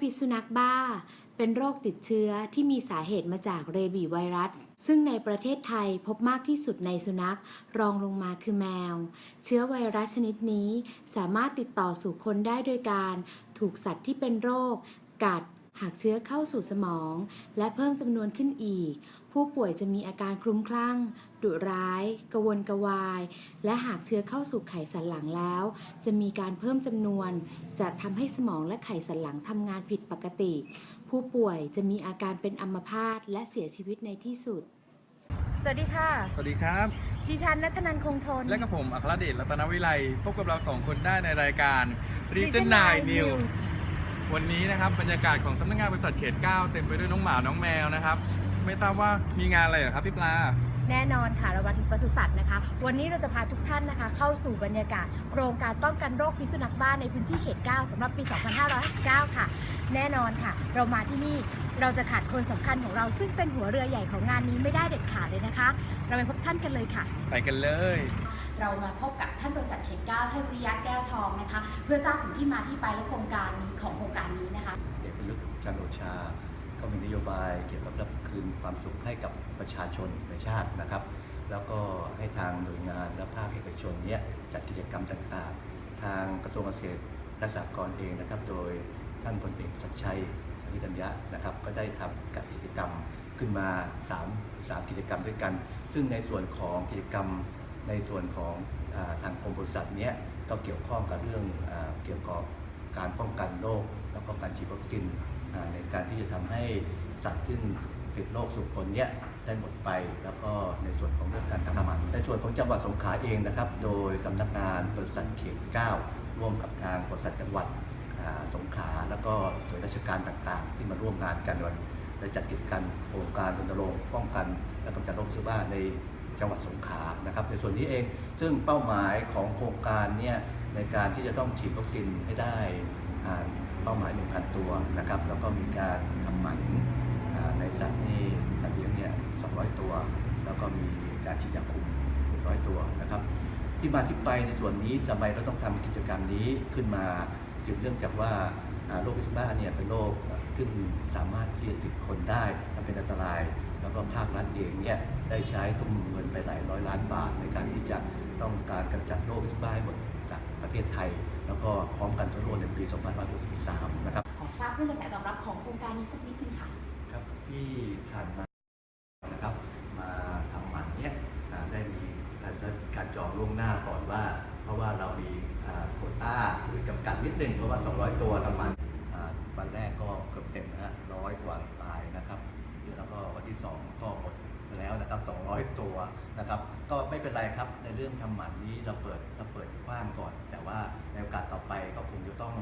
พิษสุนัขบ้า เป็นโรคติดเชื้อที่มีสาเหตุมาจากเรบีไวรัส ซึ่งในประเทศไทยพบมากที่สุดในสุนัข รองลงมาคือแมว เชื้อไวรัสชนิดนี้ สามารถติดต่อสู่คนได้โดยการ ถูกสัตว์ที่เป็นโรค กัด หากเชื้อเข้าสู่สมอง และเพิ่มจำนวนขึ้นอีก ผู้ป่วยจะมีอาการคลุ้มคลั่ง ดุร้าย กระวนกระวาย และหากเชื้อเข้าสู่ไขสันหลังแล้ว จะมีการเพิ่มจำนวน จะทำให้สมองและไขสันหลังทำงานผิดปกติ ผู้ป่วยจะมีอาการเป็นอัมพาตและเสียชีวิตในที่สุด สวัสดีค่ะ สวัสดีครับ ดิฉันนัทนันคงทน และกับผมอัครเดชรัตนวิไลพบกับเราสองคนได้ในรายการ Region Region 9 9 News News วันนี้นะครับบรรยากาศของสำนักงานบริษัทเขต 9 เต็มไปด้วยน้องหมา น้องแมวนะครับ ไม่ทราบว่ามีงานอะไรเหรอครับพี่ปลา แน่นอนค่ะเรามาถึงปศุสัตว์นะคะ วันนี้เราจะพาทุกท่านนะคะ เข้าสู่บรรยากาศ โครงการป้องกันโรคพิษสุนัขบ้าในพื้นที่เขต 9สำหรับปี 2559 ค่ะ แน่นอนค่ะ เรามาที่นี่เราจะขาดคนสำคัญของเราซึ่งเป็นหัวเรือใหญ่ของงานนี้ไม่ได้เด็ดขาดเลยนะคะ เราไปพบท่านกันเลยค่ะ ไปกันเลย เรามาพบกับท่านบริษัทเขต 9 ท่านวิริยะแก้วทองนะคะ เพื่อทราบถึงที่มาที่ไปและโครงการนี้ของโครงการนี้นะคะเอกประยุทธ์จันทร์โอชา ก็มีนโยบายเกี่ยวกับรับคืนความสุขให้กับประชาชนในชาตินะครับ แล้วก็ให้ทางหน่วยงานและภาคเอกชนเนี้ยจัดกิจกรรมต่างๆ ทางกระทรวงเกษตรและสหกรณ์เองนะครับ โดยท่านพลเอกชัดชัยสันติกัญญะนะครับ ก็ได้ทำกัดกิจกรรมขึ้นมา 3 3 กิจกรรมด้วยกัน ซึ่งในส่วนของกิจกรรมในส่วนของอทางกรมบริษัทเนี้ยก็เกี่ยวข้องกับเรื่องอเกี่ยวกับการป้องกันโรคแล้วก็การฉีดวัคซีน ในการที่จะทำให้สัตว์ที่ติดโรคสุขคนเนี้ยได้หมดไป แล้วก็ในส่วนของเรื่องการทำมันในส่วนของจังหวัดสงขลาเองนะครับ โดยสำนักงานบริษัทเขต 9 ร่วมกับทางบริษัทจังหวัดสงขลาแล้วก็หน่วยราชการต่างๆ ที่มาร่วมงานกันวันได้จัดกิจกรรมโครงการรณรงค์ป้องกัน และกำจัดโรคเชื้อบ้าในจังหวัดสงขลานะครับ ในส่วนนี้เองซึ่งเป้าหมายของโครงการเนี่ยในการที่จะต้องฉีดวัคซีนให้ได้ เป้าหมาย 1,000 ตัวนะครับ แล้วก็มีการทำหมันในสัตว์นี่สัตว์เลี้ยงเนี่ย200 ตัว แล้วก็มีการฉีดยาคุม100 ตัวนะครับ ที่มาที่ไปในส่วนนี้ทำไมเราต้องทำกิจกรรมนี้ขึ้นมาจึงเนื่องจากว่าโรคพิษบ้าเนี่ยเป็นโรคซึ่งสามารถที่จะติดคนได้และเป็นอันตราย แล้วก็ภาครัฐเองเนี่ยได้ใช้ทุ่มเงินไปหลายร้อยล้านบาทในการที่จะต้องการกำจัดโรคพิษบ้าให้หมด ประเทศไทย แล้วก็พร้อมกันทั่วโลกในปี 2563 นะครับ ขอทราบเรื่องกระแสตอบรับของโครงการนี้สักนิดนึงค่ะ ครับที่ผ่านมานะครับมาทำหมันเนี้ยอ่าได้มีการการจองล่วงหน้าก่อนว่า เพราะว่าเรามีอ่าโควต้าคือจำกัดนิดนึงเพราะว่า 200 ตัวทำหมันอ่าวันแรกก็เกือบเต็มนะฮะร้อยกว่าตายนะครับ แล้วก็วันที่ 2 ก็หมดไป แล้วนะครับ 200 ตัวนะครับ ก็ไม่เป็นไรครับในเรื่องทำหมันนี้เราเปิดเราเปิดกว้างก่อน แต่ว่าในโอกาสต่อไปก็คงจะต้อง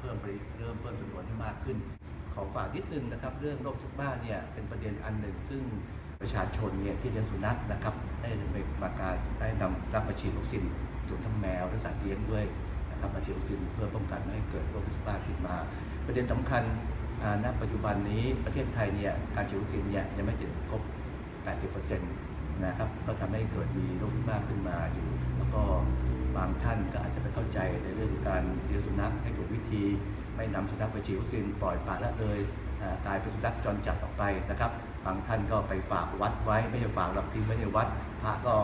เพิ่มปริเริ่มเพิ่มจำนวนให้มากขึ้น ขอฝากนิดนึงนะครับ เรื่องโรคซึกบ้าเนี่ยเป็นประเด็นอันหนึ่ง ซึ่งประชาชนเนี่ยที่เลี้ยงสุนัขนะครับ ได้ไปมาการได้นำรับมาฉีดวัคซีนรวมทั้งแมวและสัตว์เลี้ยงด้วยนะครับมาฉีดวัคซีนเพื่อป้องกันไม่ให้เกิดโรคซึกบ้าขึ้นมา ประเด็นสำคัญณปัจจุบันนี้ประเทศไทยเนี่ยการฉีดวัคซีนเนี่ยยังไม่ถึงครบ 80%นะครับก็ทำให้เกิดมีโรคซึกขึ้นมาอยู่ แล้วก็บางท่านก็อาจจะไม่เข้าใจในเรื่องการเลี้ยงสุนัขให้ถูกวิธี ไม่นำสุนัขไปฉีดวัคซีนปล่อยปละละเลยกลายเป็นสุนัขจรจัดออกไปนะครับ บางท่านก็ไปฝากวัดไว้ไม่ใช่ฝากหลักทิ้งไว้ในวัด พระก็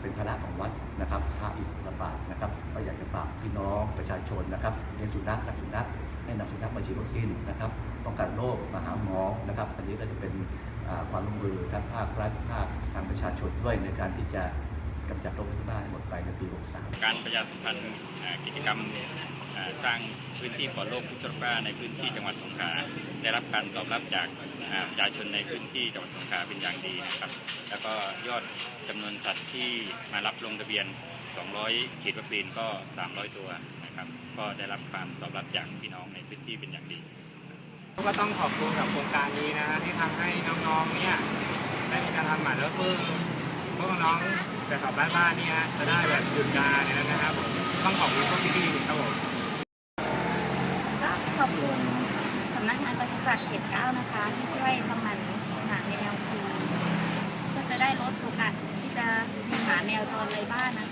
เป็นภาระของวัดนะครับพระอีกลำบากนะครับ ก็อยากจะฝากพี่น้องประชาชนนะครับเลี้ยงสุนัขรักสุนัขให้นำสุนัขมาฉีดวัคซีนนะครับป้องกันโรคมาหาหมอนะครับ อันนี้ก็จะเป็น ความร่วมมือทั้งภาครัฐภาคทางประชาชนด้วยในการที่จะกำจัดโรคพิษบ้าให้หมดไปในปี 63 การประชาสัมพันธ์กิจกรรมอ่าสร้างพื้นที่ปลอดโรคพิษสุนัขบ้าในพื้นที่จังหวัดสงขลาได้รับการตอบรับจากประชาชนในพื้นที่จังหวัดสงขลาเป็นอย่างดีนะครับ แล้วก็ยอดจำนวนสัตว์ที่มารับลงทะเบียน 200 ฉีดวัคซีนก็ 300 ตัวนะครับ ก็ได้รับความตอบรับจากพี่น้องในพื้นที่เป็นอย่างดี ก็ต้องขอบคุณกับโครงการนี้นะฮะที่ทำให้น้องๆเนี่ยได้มีการทำหมันแล้วพึ่งพวกน้องแต่ขับบ้านๆเนี่ยจะได้แบบหยุดงาเนี่ยนะครับผมต้องขอบคุณพวกพี่ๆครับผมก็ขอบคุณสำนักงานปศุสัตว์เขตเก้านะคะ ที่ช่วยทำหมันหมาแมวคือเพื่อจะได้ลดโอกาสที่จะมีหมาแมวจรไร้บ้านนะคะ